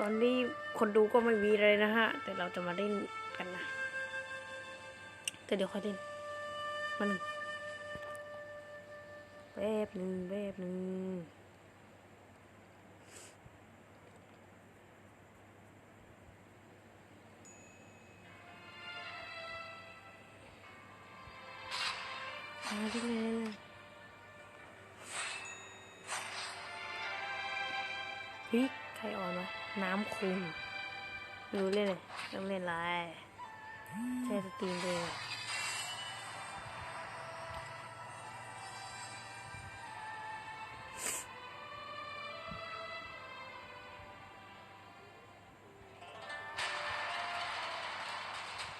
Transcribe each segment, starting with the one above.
ตอนนี้คนดูก็ไม่มีเลยนะฮะ แต่เราจะมาเล่นกันนะ แต่เดี๋ยวค่อยเล่นมาหนึ่งแป๊บหนึ่งแป๊บหนึ่ง เฮ้ยใครอ่อนวะน้ำคุงไม่รู้เล่นเลยต้องเล่นไรใช่สตรีมเลย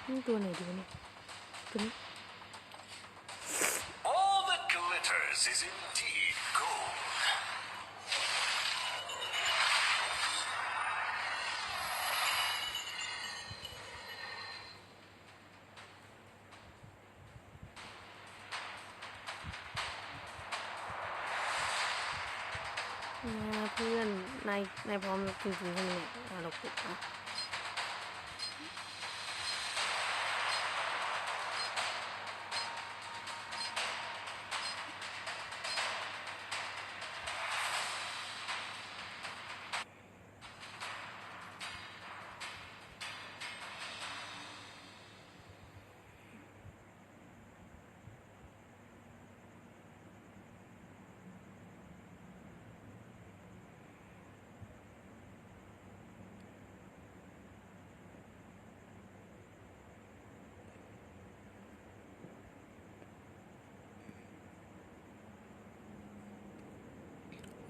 นี่ตัวไหนดีเนี่ยตัวนี้ All that glitters is indeed นายนพร้อมจริงๆใช่ไหมเนี่ยเราปิดนะเตย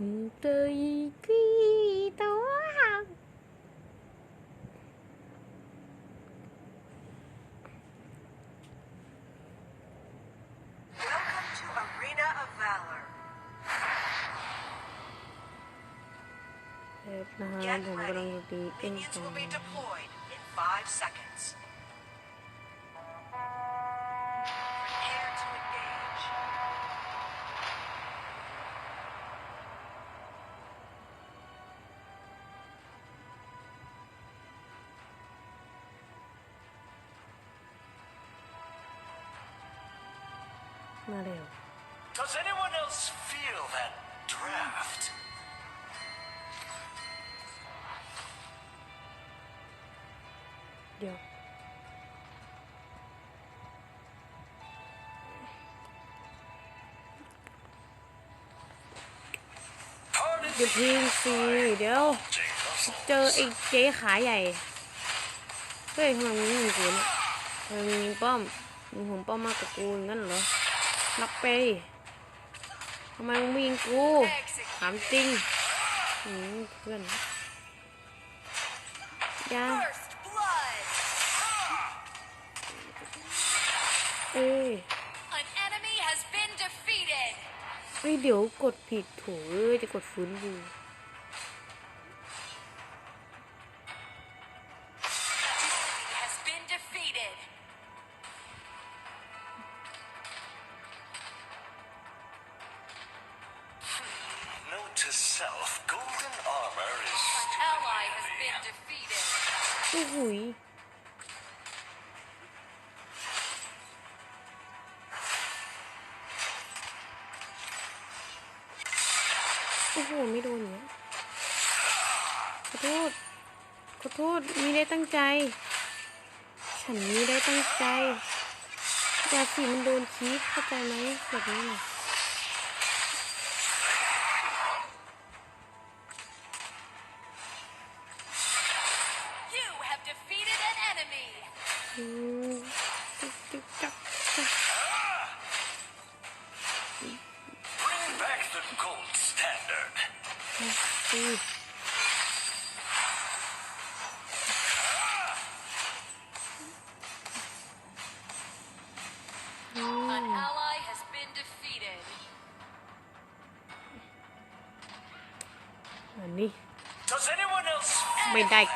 Get ผมกำลัง ready. จะตีเอ็น Minions ต่อ will be deployed in five seconds. มาเร็ว Does anyone else feel that draft? เดี๋ยว Pardon เดี๋ยวพิงสิเดี๋ยว Jane Russell. เจอไอ้เจ๊ขาใหญ่ เฮ้ยทำไมมึงยิงกูเนี่ยทำไมมึงยิงป้อมมึงห่วงป้อมมากกว่ากูงั้นเหรอ นักเปย์ทำไมมึงไม่ยิงกูถามจริงอืมเพื่อนอยา First blood. เอ้ย An enemy has been defeated. เฮ้ยเดี๋ยวกดผิดโถเอ้ยจะกดฟื้นดู มีได้ตั้งใจ ฉันมีได้ตั้งใจยาสีมันโดนคีบเข้าใจไหมแบบนี้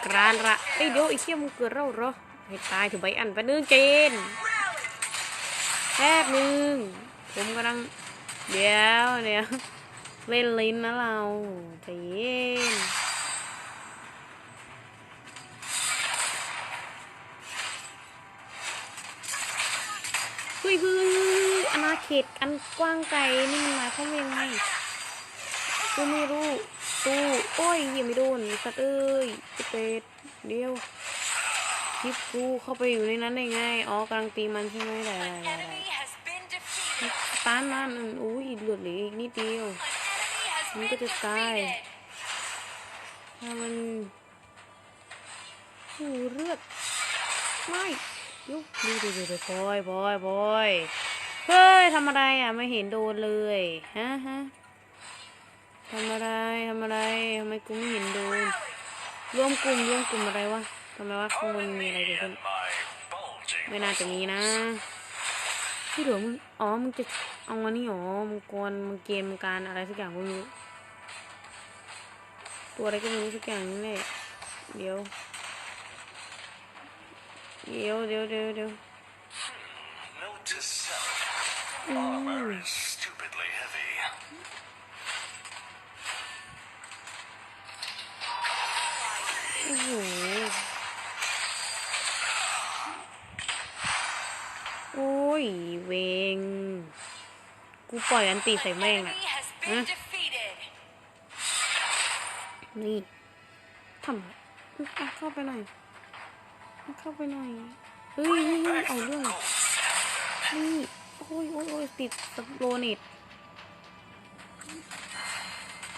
กรานละเอ้เดี๋ยวไอ้เขี้ยมึงเกิดเราเหรอให้ตายถือใบอันไปนึงเจนแป๊บนึงผมกำลัง เดี๋ยวเดี๋ยวเล่นลิ้นนะเราใจเย็นเฮ้ยเฮ้ยเฮ้ยอาณาเขตอันกว้างไกลนี่มันหมายความว่ายังไงกูไม่รู้ ตู้ โอ้ยยังไม่โดนสัตว์เอ้ยเป็ดเดียวคลิปกูเข้าไปอยู่ในนั้นได้ไงอ๋อกำลังตีมันใช่ไหมได้ได้ An ได้ได้ enemy has been defeated. ตานมันอุ้ยหลือเหลืออีกนิดเดียว An enemy has Look been at this guy. defeated. ถ้ามันหูเลือดไม่เดี๋ยวดูดูดูดูบอยบอยบอยเฮ้ยทำอะไรอะไม่เห็นโดนเลยฮะฮะ ทำอะไรทำอะไรทำไมกูไม่เห็นโดนรวมกลุ่มรวมกลุ่มอะไรวะทำไมวะข้างบนมีอะไรเกิดขึ้นไม่น่าจะมีนะที่เหลือมึงอ๋อมึงจะเอาอันนี้อ๋อมึงกวนมึงเกมการอะไรสักอย่างกูไม่รู้ตัวอะไรก็ไม่รู้สักอย่างนี่แหละเดี๋ยวเดี๋ยวเดี๋ยวเดี๋ยวเดี๋ยว ยเวง กูปล่อยอันตีใส่ An แม่งอะ enemy has been Huh? defeated. นี่ทำอะเข้าไปหน่อยอะเข้าไปหน่อยเฮ้ยเฮ้ยเฮ้ย Back เอา the เรื่อง gold standard. นี่โอ้ยโอ้ยโอ้ยติดสโลนิต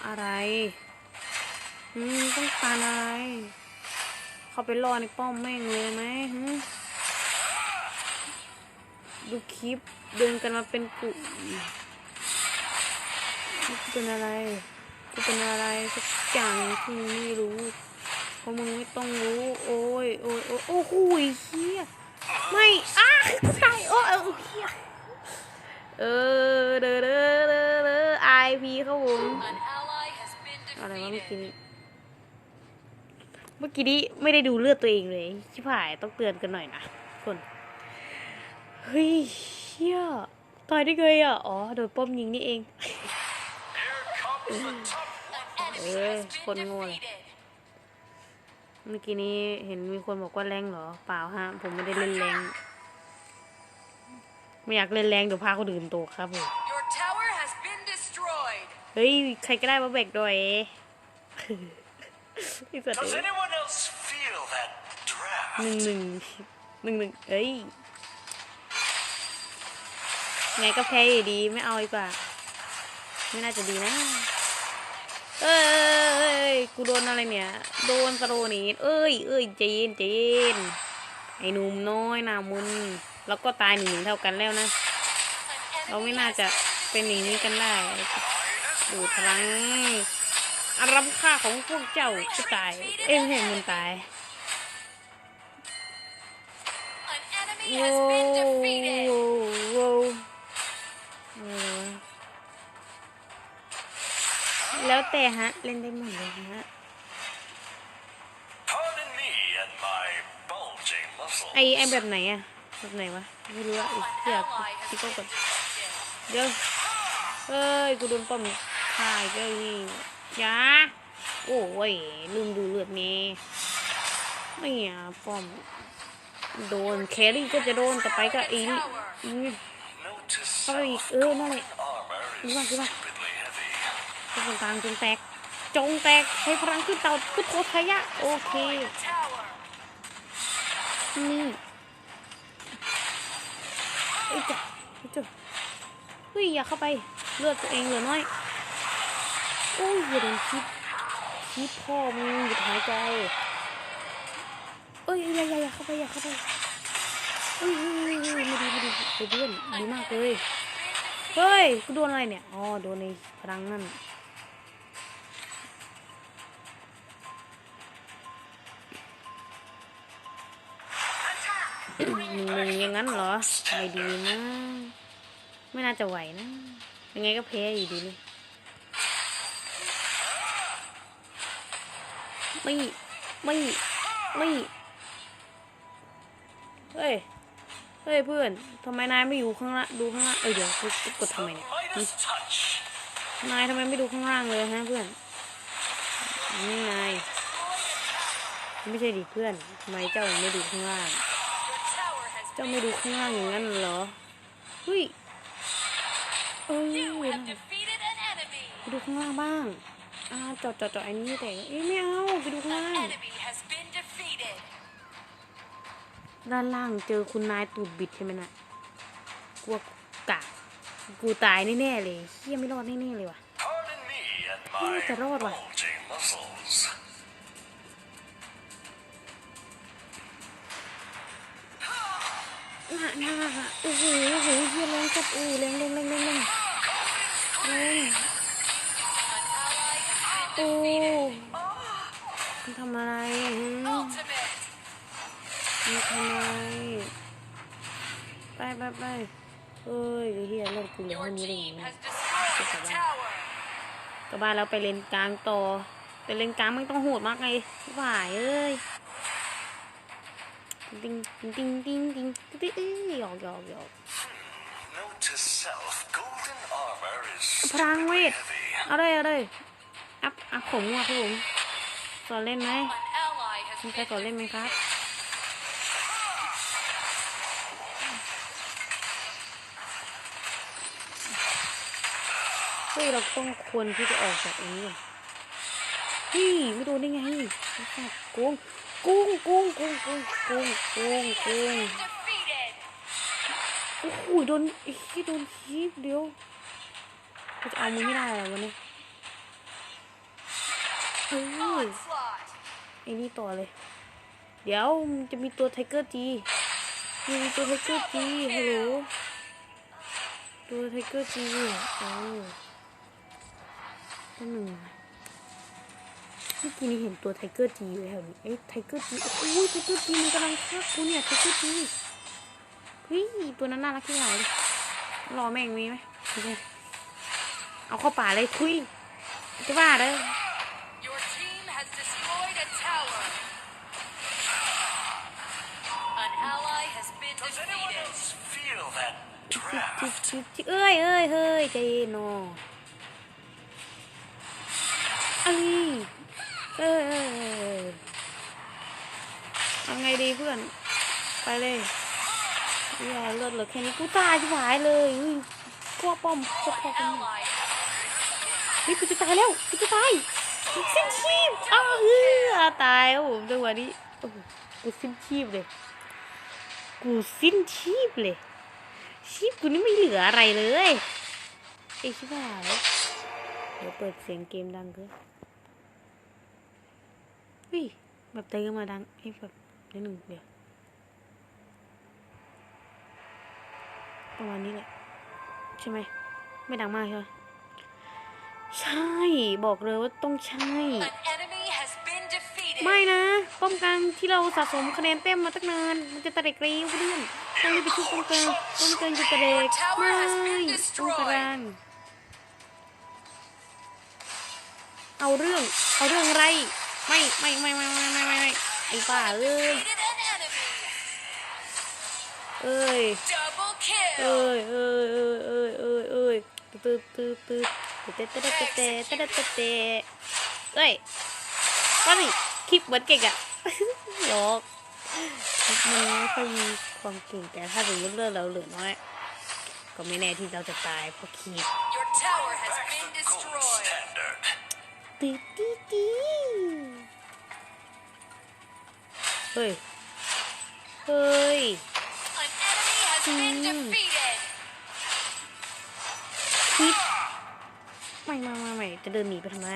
อะไรอืมต้องการอะไร เข้าไปรอในป้อมแม่งเลยไหมฮึ ดูคลิปเดินกันมาเป็นกลุ่มนี่เป็นอะไรกูเป็นอะไรสักอย่างที่มึงไม่รู้เพราะมึงไม่ต้องรู้ โอ้ยโอ้ยโอ้ยโอ้โหเฮียไม่อ้าใช่โอ้ยเออเฮียเออเด้อเด้อเด้อเด้อไอพีครับผมอะไรวะเมื่อกี้เมื่อกี้นี้ไม่ได้ดูเลือดตัวเองเลยชิบหายต้องเตือนกันหน่อยนะคน เฮ้ยเชี่ยตายได้ไงอะ อ๋อ โดนป้อมยิงนี่เอง Here comes the top. An enemy Eh, has been con ngu này. defeated. เมื่อกี้นี้เห็นมีคนบอกว่าแรงเหรอ เปล่าฮะ ผมไม่ได้เล่นแรง ไม่อยากเล่นแรงเดี๋ยวพาคนอื่นตกครับผม Your tower has been destroyed. เฮ้ย ใครก็ได้มาแบกด้วยไอ้สัตว์ Does เอ้ย anyone else feel that draft? หนึ่งหนึ่งหนึ่งหนึ่งเอ้ย ไงก็แพ้อยู่ดีไม่เอาดีกว่า ไม่น่าจะดีนะ เอ้ย กูโดนอะไรเนี่ย โดนสโลนีเอ้ยเอ้ยเจนเจนไอ้หนุ่มน้อยหนามุนแล้วก็ตายหนึ่งหนึ่งเท่ากันแล้วนะ An เราไม่ enemy น่า has จะ been เป็นอย่างนี้กันได้ Minus ดูพลังอารมค่าของพวกเจ้าก็ตาย เอ้ยไม่ใช่มันตาย An enemy โว้ has been ว defeated. โว้วอะไรวะ แล้วแต่ฮะ เล่นได้หมดเลยฮะ Pardon me and my bulging muscles. ไอไอแบบไหนอะแบบไหนวะ ไม่รู้อะอีก An เที่ย ally คิด has ก็ been ก่อน defeated. เดี๋ยวเอ้ย กูโดนป้อมฆ่าอีกแล้วนี่ยาโอ้ยลืมดูเลือดเมย์ไม่อะป้อม โดนแครี่ก็จะโดนแต่ไปก็อีนี่ อีนี่ Notice Ôi, self ừ, nó golden lại- armor Đúng is rồi, đúng rồi. stupidly heavy. ตรงกลางจงแตก จงแตกใช้พลังขึ้นเตาพุทโธทายะ โอเค Destroy a tower. นี่เอ้ยจ้ะเอ้ยจ้ะเฮ้ยอย่าเข้าไปเลือดตัวเองเหลือน้อยโอ้ยอย่าโดนคิดคิดพ่อมึงหยุดหายใจเอ้ยอย่าอย่าอย่าเข้าไปอย่าเข้าไปเอ้ยเฮ้ยเฮ้ยเฮ้ยไม่ดีไม่ดีเพื่อนดีมากเลย เฮ้ย กูโดนอะไรเนี่ย อ๋อ โดนในพลังนั่นหนึ่งงอย่างนั้นเหรอ ไม่ดีนะ ไม่น่าจะไหวนะ ยังไงก็แพ้อยู่ดีเลยไม่ ไม่ ไม่ เฮ้ย เฮ้ยเพื่อนทำไมนายไม่อยู่ข้างล่างดูข้างล่างเอ้ยเดี๋ยวกูกูกดทำไมเนี่ยนายทำไมไม่ดูข้างล่างเลยฮะเพื่อนนี่นายไม่ใช่ดิเพื่อนทำไมเจ้าไม่ดูข้างล่าง เจ้าไม่ดูข้างล่างอย่างนั้นเหรอเฮ้ยเอ้ย You นะ have defeated an enemy. ไปดูข้างล่างบ้างอ่าจอดจอดจอดไอันนี้แต่เอ้ยไม่เอาไปดูข้างล่าง ด้านล่างเจอคุณนายตูดบิดใช่ไหมนะ่ะกลัวกะกูตายแน่ๆเลยเฮียไม่รอดแน่ๆเลยว่ะ Pardon me and Ôi, my chả rọt rồi. bulging muscles. หน้าหน้าโอ้โหโอ้โหเฮียแรงจัดโอ้แรงแรงแรงแรงแรงแรงโอ้คุณทำอะไร มันทำอะไรไปไปไปเอ้ยไอ้เฮียเล่นกูเหลือ Your เท่านี้ได้ team ยังไง has destroyed a tower. กลับบ้านแล้วไปเลนกลางต่อแต่เลนกลางไม่ต้องโหดมากไงหวายเอ้ยติงติงติงติงติงติงติงเอ้ยหยอกหยอกหยอก Note to self, golden armor is พลังเว stupidly ท heavy. เอาเลยเอาเลยอัพอัพผมว่ะครับผมสอนเล่นไหม An ally has มี been ใครสอนเล่นไหมครับ ฮ้ยเราต้องควรที่จะออกจากตรงนี้ก่อนฮ้ยไม่โดนได้ไงไอ้สัตว์โกงโกงกงโกงกงโกงกงโกง Defeated. โอ้โหโดนไอ้ที่โดนคีบเดียวจะเอามือไม่ได้เหรอวันนี้เออ Onslaught. ไอ้นี่ต่อเลย เดี๋ยวจะมีตัวไทเกอร์จีมีตัวไทเกอร์จีฮัลโหลตัวไทเกอร์จีเอ อตัวหนึ่งเมื่อกี้นี้เห็นตัวไทเกอร์จีอยู่แถวนี้เอ้ยไทเกอร์จีโอ้โหไทเกอร์จีมันกำลังฆ่ากูเนี่ยไทเกอร์จีเฮ้ยตัวนั้นน่ารักที่ไหนเลยรอแม่งมีไหมโอเคเอาเข้าป่าเลยคุยจะว่าเลย Your team has destroyed a tower. An ally has been Does anyone defeated. else feel that จิบ draft? จิบจิบจิบเอ้ยเอ้ยเฮ้ยใจเย็นเนอะ เอ้ยเอ้ยเออยเอาไงดีเพื่อน ไปเลยอย่าเลือดเหลือแค่นี้กูตายชิบหายเลยอุ้ยกลัวป้อมกลัว One ป้อมกัน ally เฮ้ยกูจะตายแล้วกูจะตายสิ้นชีพอ้าวเฮ้ยตายโอ้โหจังหวะนี้โอ้โหกูสิ้นชีพเลย กูสิ้นชีพเลย ชีพกูนี่ไม่เหลืออะไรเลยไอ้ชิบหายเดี๋ยวเปิดเสียงเกมดังเกิน ยแบบเติมมาดังให้แบบนิดหนึ่งเดี๋ยวประมาณนี้แหละใช่ไหมไม่ดังมากใช่ไหมใช่บอกเลยว่าต้องใช่ An enemy has been defeated. ไม่นะป้อมกลางที่เราสะสมคะแนนเต็มมาตั้งนานมันจะตะเด็กเร็วเพื่อนต้องรีบไปชุบป้อมกลางป้อมกลางจะตะเด็กไม่ป้อมกลางเอาเรื่อง เอาเรื่องอะไร ไม่ไม่ไม่ไม่ไม่ไม่ไม่ไม่ไอ้ป่าเอ้ย Defeated an enemy. เอ้ย Double kill. เอ้ยเอ้ยเอ้ยเอ้ยเอ้ยเอ้ยตืดตืดตืดตืดเตะเตะเตะเตะเตะเตะเตะเตะเอ้ยว่าสิคลิปเหมือนเก่งอะหยอกมันไม่ค่อยมีความเก่งแต่ถ้าสมมติเลือดเราเหลือน้อยก็ไม่แน่ที่เราจะตายเพราะคลิป Your tower has Back been the gold destroyed. standard. ตีตีตี ฮ้ย เฮ้ย An enemy has been Mm. defeated. คลิปไม่ไม่ไม่ไม่จะเดินหนีไปทำไม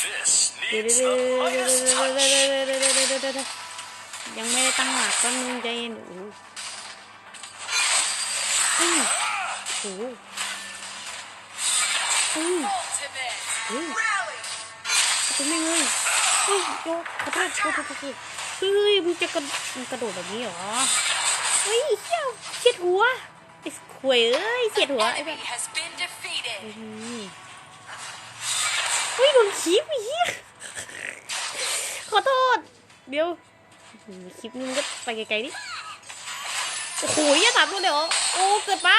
This เดี๋ยว needs เดี๋ยว the เดี๋ยว Midas เดี๋ยว touch. เดี๋ยวเดี๋ยวเดี๋ยวเดี๋ยวเดี๋ยวเดี๋ยวเดี๋ยวยังไม่ได้ตั้งหลักก็นึงใจเย็นโอ้โหอืมโอ้โหอืม Ultimate. อืม Rally. เป็นไม่เลยเฮ้ยโยกขอโทษขอโทษขอโทษ เฮ้ยมึงจะกระมึงกระโดดแบบนี้เหรอ เฮ้ยเชี่ยวเฉียดหัวไอ้ขวยเอ้ยเฉียด An หัวไอ้แบบ enemy has been defeated. อืมเฮ้ยโดนคีบไอ้เหี้ยขอโทษ เดี๋ยวอืมคลิปนี้มันก็ไปไกลๆดิโอ้โหอย่าสามตัวเลยเหรอโอ้เกิดไป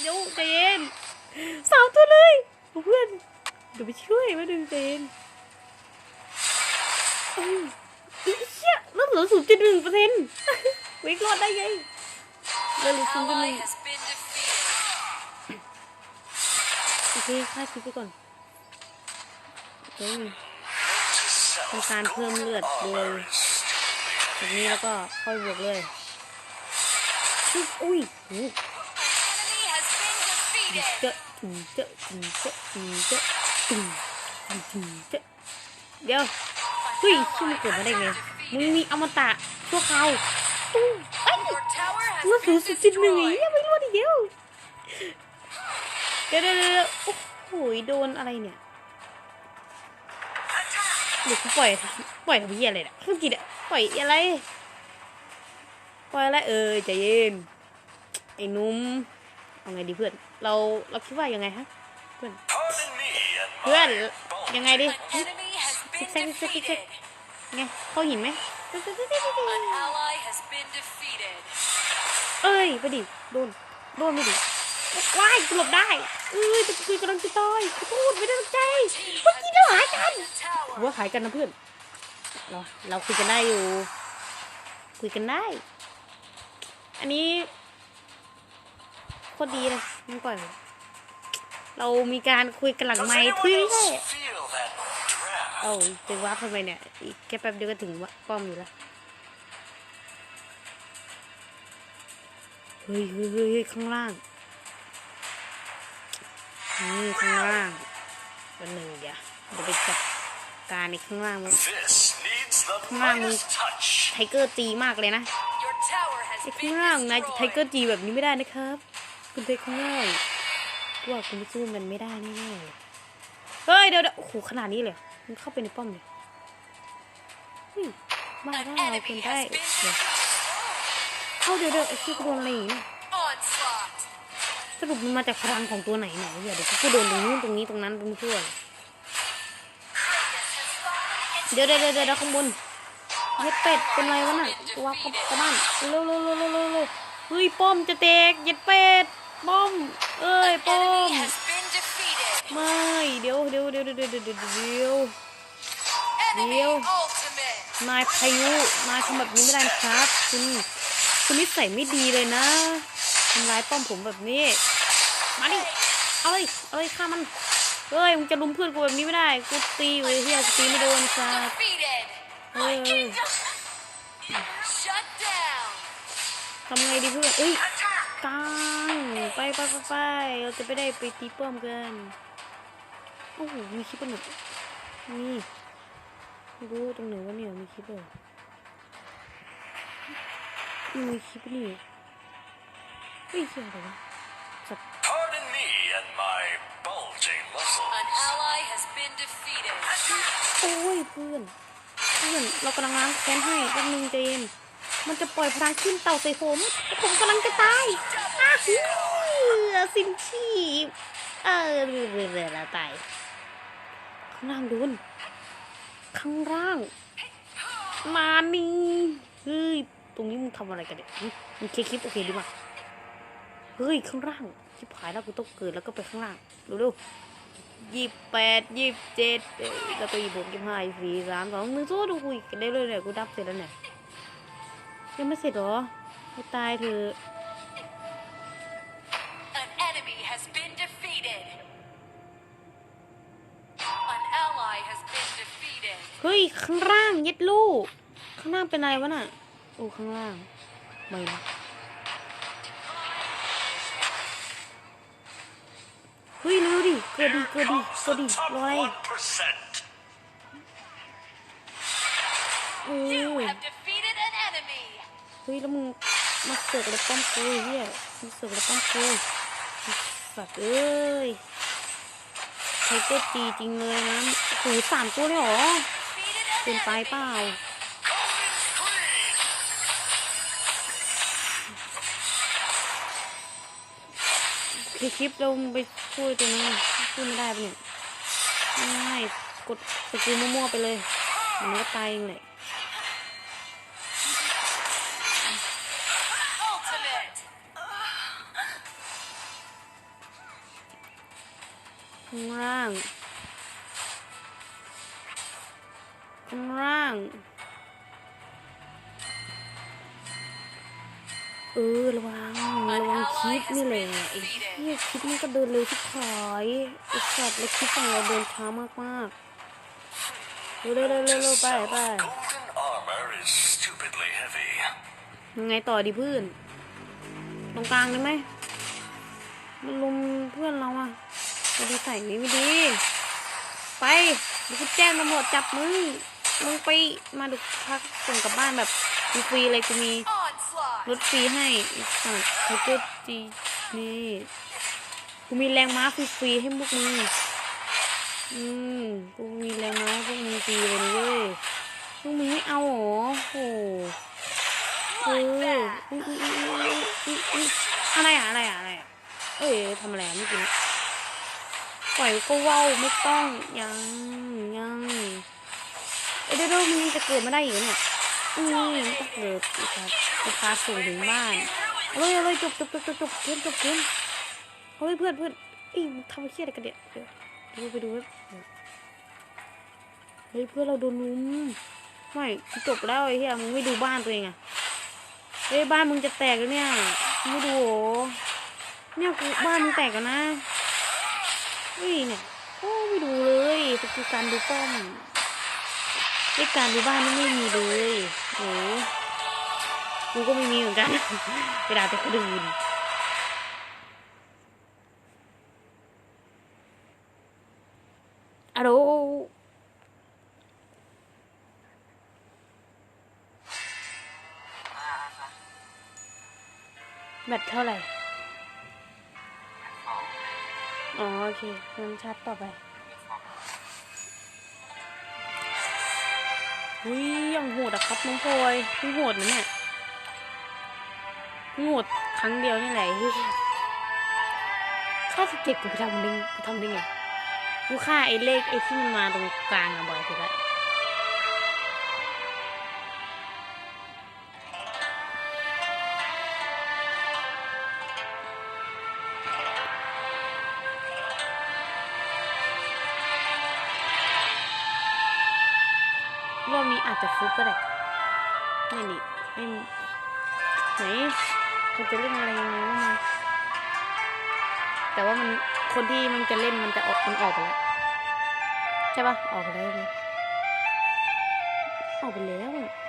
เดี๋ยวใจเย็นสามตัวเลยเพื่อนเดี๋ยวไปช่วยมาดึงใจเย็นเอ้ยไอ้ เหี้ยลดเหลือศูนย์จุดหนึ่งเปอร์เซ็นต์เวกรอดได้ไงเหลือศูนย์จุดห Ally นึ่ง has been defeated. โอเคค่าคลิปไปก่อนเฮ้ย Note to ทำ self, การเพิ่ม golden เลือดเลย armor is still แบบนี้แล้วก็ค่อยบวกเลยชึบอุ้ยโอ้ Enemy has been defeated. เจอะถึงเจอะถึงเจอะถึงเจอะถึงถึงเจอะเดี๋ยวเฮ้ยชื่อมันเกิดมาได้ไง มึงมีอมตะชั่วคราวตู้เอ้ย Your tower เลือด has สูง been สุดจุดหนึ่งไอ้ destroyed. เหี้ยังไม่รอดอีกเดียวเดี๋ยวเดี๋ยวเดี๋ยวโอ้โหโดนอะไรเนี่ยเดี๋ยวกูปล่อยปล่อยทำเหี้ยอะไรเนี่ยเมื่อกี้เนี่ยปล่อยอะไรปล่อยอะไรเออใจเย็นไอ้หนุ่มเอาไงดีเพื่อนเราเราคิดว่ายังไงฮะเพื่อน Pardon me and เพื่อน my ยังไงดิ An enemy has been Check, check, check, check, check. Defeated. ไงเข้าหินไหม An ally has been defeated. เอ้ยไปดิโดนโดนไปดิว้ายกูหลบได้เอ้ยแต่คุยกำลังจะตายขอโทษไม่ได้ตั้งใจ Team เมื่อ has กี้เราหายกัน destroyed a tower. ว่าหายกันนะเพื่อนเราเราคุยกันได้อยู่ คุยกันได้ อันนี้โคตรดีเลยมันก่อนเรามีการคุยกันหลัง Does ไมค์ anyone ทุย else แค่ feel that draft? เอ้าจะวับทำไมเนี่ย อีกแค่แป๊บเดียวก็ถึงวะป้อมอยู่แล้วเฮ้ยเฮ้ยเฮ้ยเฮ้ยข้างล่างนี่ข้างล่างวันหนึ่งเดี๋ยวเดี๋ยวไปจัดการในข้างล่างมัน This needs the Come on, Midas touch. ไทเกอร์ตีมากเลยนะ Your tower has ไอ้ been ข้างล่างนายจะไทเกอ destroyed. ร์ตีแบบนี้ไม่ได้นะครับ คุณไปข้างล่างกูว่าคุณไปสู้มันไม่ได้แน่ๆเลยเฮ้ยเดี๋ยวเดี๋ยวโอ้โหขนาดนี้เลย มันเข้าไปในป้อมเลยเฮ้ยบ้า An ว่าเราคน enemy ได้ has been เดี๋ยว defeated. เข้าเดี๋ยวเดี๋ยวไอ้ชื่อกูโดนอะไรอีกเนี่ย Onslaught. สรุปมันมาจากพลังของตัวไหนไหนเดี๋ยวเดี๋ยวกูโดนตรงนู้นตรงนี้ตรงนั้นตรงทั่วเลย Greatness has fallen into เดี๋ยวเดี๋ยวเดี๋ยวเดี๋ยวข้างบนเฮ็ดเป็ดเป็นไรวะน่ะตัวเข้าเข้าบ้านเร็วเร็วเร็วเร็วเร็วเร็วเฮ้ยป้อมจะแตกเย็ดเป็ดป้อม เอ้ย An ป้อ enemy ม has been defeated. ไม่เดี๋ยวเดี๋ยวเดี๋ยวเดี๋ยวเดี๋ยวเดี๋ยวเดี๋ยว Enemy Deal. ultimate. นายพายุนายทำแบบนี้ไม่ได้นะครับคุณคุณนิสัยไม่ดีเลยนะทำร้ายป้อมผมแบบนี้มาดิเอาเลยเอาเลยฆ่ามันเฮ้ยมึงจะลุมเพื่อนกูแบบนี้ไม่ได้กูตีอยู่เลยเฮียกูตีไม่โดนซา Defeated. เฮ้ยเฮ้ย Shut down. ทำไงดีเพื่อนเอ้ยกลางไปไปไปไปเราจะไม่ได้ไปตีป้อมกัน โอ้โหมีคลิปปะหนุกนี่ไม่รู้ตรงไหนวะเนี่ยมีคลิปเหรอมีคลิปนี่เฮ้ยเสียงอะไรวะสัตว์ Pardon me and my bulging muscles. An ally has been defeated. โอ้ยเพื่อนเพื่อนเรากำลังล้างแค้นให้แป๊บนึงเจนมันจะปล่อยพลังขึ้นเต่าใส่ผมแล้วผมกำลังจะตายอ้าวสิ้นชีพเออเรือเรือเรือแล้วตาย ข้างล่างโดนข้างล่าง มานี่เฮ้ยตรงนี้มึงทำอะไรกันเนี่ยมึงเคลียร์คลิปโอเคดีป่ะเฮ้ยข้างล่างชิบหายแล้วกูต้องเกิดแล้วก็ไปข้างล่างเร็วยี่แปดยี่เจ็ดแล้วก็ยี่บวกยี่ห้ายี่สี่สามสองหนึ่งสู้ดูคุยกันได้เลยเนี่ยกูดับเสร็จแล้วเนี่ยยังไม่เสร็จเหรอไม่ตายเถอะ เฮ้ย ข้างล่างเย็ดลูก ข้างล่างเป็นอะไรวะน่ะ โอ้ข้างล่าง ไม่นะเฮ้ยเร็วดิเกิดดิ Here เกิดดิ comes เกิด the ดิ top รออะไร 1%. โอ้ You ย have defeated an enemy. เฮ้ยแล้วมึงมาเสือกอะไรป้อมกูไอ้เฮียมึงเสือกอะไรป้อมกูไอ้สัตว์เอ้ย ช้เก็จีจริงเลยนะโอ้โหสามตัวเลยหรอเป็นไปเปล่าคือคลิปลงไปช่วยตัวนั้นช่วยไม่ได้ปะเนี่ยง่ายกดสกิลมั่วๆไปเลยมันก็ตายเองแหละ ข้างล่าง ข้างล่าง เออระวังระวังคลิปนี่แหละไอ้เหี้ยคลิปนี่ก็เดินเร็วที่ขายไอ้สัตว์แล้วคลิปของเราเดินช้ามากๆเร็วๆเร็วๆๆไปไป Golden armor is stupidly heavy. ยังไงต่อดีเพื่อน ตรงกลางได้ไหมมันลุมเพื่อนเราอะ ไปดีใส่นี้ไม่ดี ไปดี๋ยวกูแจ้งตำรวจจับมึง มึงไปมาดูพักส่งกลับบ้านแบบฟรีๆเลยกูมีรถฟรีให้อีกสั่งไทเกอร์จีนี่กูมีแรงม้าฟรีๆให้พวกมึง อืม กูมีแรงม้าพวกมึงฟรีเลยเว้ยพวกมึงไม่เอาหรอโอ้โหเอออะไรอะอะไรอะอะไรอะเอ้ยทำอะไรอะเมื่อกี้น ล่อยก็ว้าไม่ต้องยังยังเอ้ยเดี๋ยวเดี๋ยวมึงจะเกิดมาได้อีกเหรอเนี่ยอืมต้องเกิดอีกครับราคาสูงถึงบ้านเอาเลยเอาเลยจบจบจบจบจบเกมจบเกมเอาเลยเพื่อนเพื่อนเอ้ยมึงทำอ้เหี้ยอะไรกันเนี่ยเดี๋ยวดูไปดูเฮ้ยเพื่อนเราโดนลุมไม่จบแล้วไอ้เหี้ยมึงไม่ดูบ้านตัวเองอะเฮ้ยบ้านมึงจะแตกแล้วเนี่ยไม่ดูโหเนี่ยกูบ้านมึงแตกแล้วนะ เฮ้ยเนี่ยโอ้ไม่ดูเลยสกิลการดูป้อมไอ้การดูบ้านนี่ไม่มีเลยโอ้กูก็ไม่มีเหมือนกันเวลาแต่คนอื่นอะโดแบตเท่าไหร่ งั้นชัดต่อไปอุ้ยยังโหดอะครับน้องพลอยเพิ่งโหดนะเนี่ยโหดครั้งเดียวนี่แหละเฮ้ยข้าสิบเจ็ดกูไปทำดึงกูทำดึงไงกูฆ่าไอ้เลขไอ้ที่มันมาตรงกลางอะบ่อยสุดละ ฟุกก็ได้ไม่ดิไม่ไหนมันจะเล่นอะไรยังไงบ้างมั้งแต่ว่ามันคนที่มันจะเล่นมันจะออกมันออกไปแล้วใช่ปะออกไปแล้วออกไปแล้วอะ